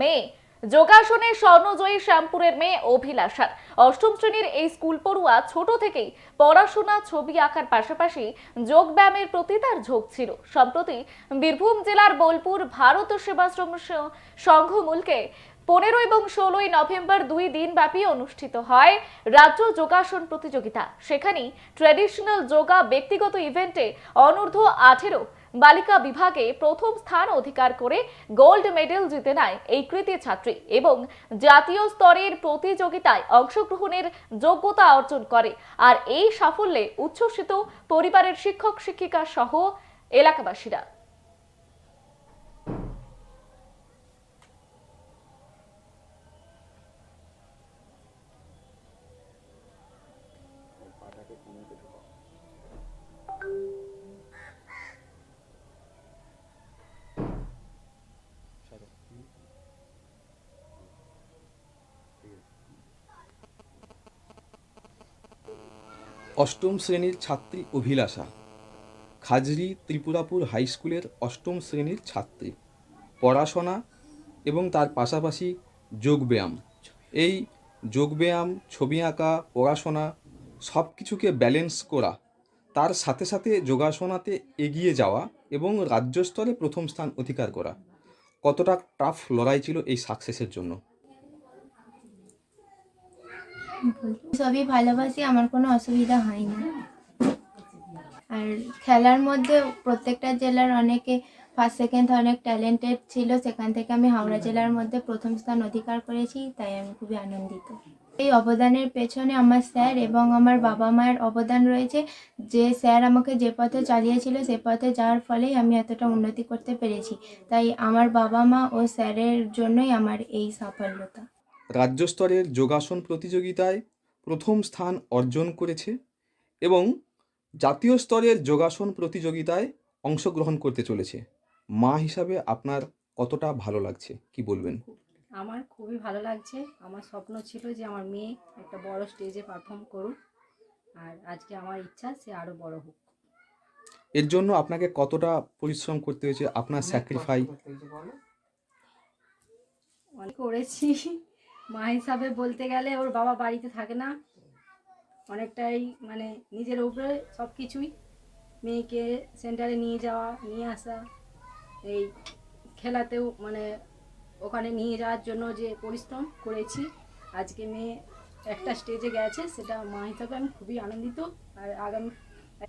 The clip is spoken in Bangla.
মেয়ে। যোগাসনে স্বর্ণজয়ী শ্যামপুরের মেয়ে অভিলাষার। অষ্টম শ্রেণির এই স্কুল পড়ুয়া ছোট থেকেই পড়াশোনা, ছবি আঁকার পাশাপাশি যোগব্যায়ামের প্রতি তার ঝোঁক ছিল। সম্প্রতি বীরভূম জেলার বোলপুর ভারত সেবাশ্রম সংঘ মূলকে পনেরো এবং ষোলোই নভেম্বর দুই দিনব্যাপী অনুষ্ঠিত হয় রাজ্য যোগাসন প্রতিযোগিতা। সেখানেই ট্র্যাডিশনাল যোগা ব্যক্তিগত ইভেন্টে অনূর্ধ্ব আঠেরো বালিকা বিভাগে প্রথম স্থান অধিকার করে গোল্ড মেডেল জিতে নেয় এই কৃতি ছাত্রী এবং জাতীয় স্তরের প্রতিযোগিতায় অংশগ্রহণের যোগ্যতা অর্জন করে। আর এই সাফল্যে উচ্ছ্বসিত পরিবারের শিক্ষক শিক্ষিকা সহ এলাকাবাসীরা। অষ্টম শ্রেণির ছাত্রী অভিলাষা। খাজরি ত্রিপুরাপুর হাই স্কুলের অষ্টম শ্রেণির ছাত্রী। পড়াশোনা এবং তার পাশাপাশি যোগব্যায়াম। এই যোগব্যায়াম, ছবি আঁকা, পড়াশোনা সব কিছুকে ব্যালেন্স করা, তার সাথে সাথে যোগাসনাতে এগিয়ে যাওয়া এবং রাজ্য স্তরে প্রথম স্থান অধিকার করা। কতটা টাফ লড়াই ছিল এই সাকসেসের জন্য। সবই ভালোবাসি, আমার কোনো অসুবিধা হয় না। আর খেলার মধ্যে প্রত্যেকটা জেলার অনেকে ফার্স্ট সেকেন্ড অনেক ট্যালেন্টেড ছিল, সেখান থেকে আমি হাওড়া জেলার মধ্যে প্রথম স্থান অধিকার করেছি, তাই আমি খুবই আনন্দিত। এই অবদানের পেছনে আমার স্যার এবং আমার বাবা মায়ের অবদান রয়েছে। যে স্যার আমাকে যে পথে চালিয়েছিল, সে পথে যাওয়ার ফলেই আমি এতটা উন্নতি করতে পেরেছি। তাই আমার বাবা মা ও স্যারের জন্যই আমার এই সাফল্যতা। রাজ্য স্তরের যোগাসন প্রতিযোগিতায় প্রথম স্থান অর্জন করেছে এবং জাতীয় স্তরের যোগাসন প্রতিযোগিতায় অংশগ্রহণ করতে চলেছে। মা হিসাবে আপনার কতটা ভালো লাগছে? কি বলবেন? আমার খুবই ভালো লাগছে। আমার স্বপ্ন ছিল যে আমার মেয়ে একটা বড় স্টেজে পারফর্ম করুক। আর আজকে আমার ইচ্ছা সে আরও বড় হোক। এর জন্য আপনাকে কতটা পরিশ্রম করতে হয়েছে? আপনার স্যাক্রিফাই অনেক করেছি। মা হিসাবে বলতে গেলে ওর বাবা বাড়িতে থাকে না। অনেকটাই মানে নিজের উপরে সব কিছুই মেয়েকে সেন্টারে নিয়ে যাওয়া, নিয়ে আসা, এই খেলাতেও মানে ওখানে নিয়ে যাওয়ার জন্য যে পরিশ্রম করেছি, আজকে মেয়ে একটা স্টেজে গেছে, সেটা মা হিসাবে আমি খুবই আনন্দিত। আর আগামী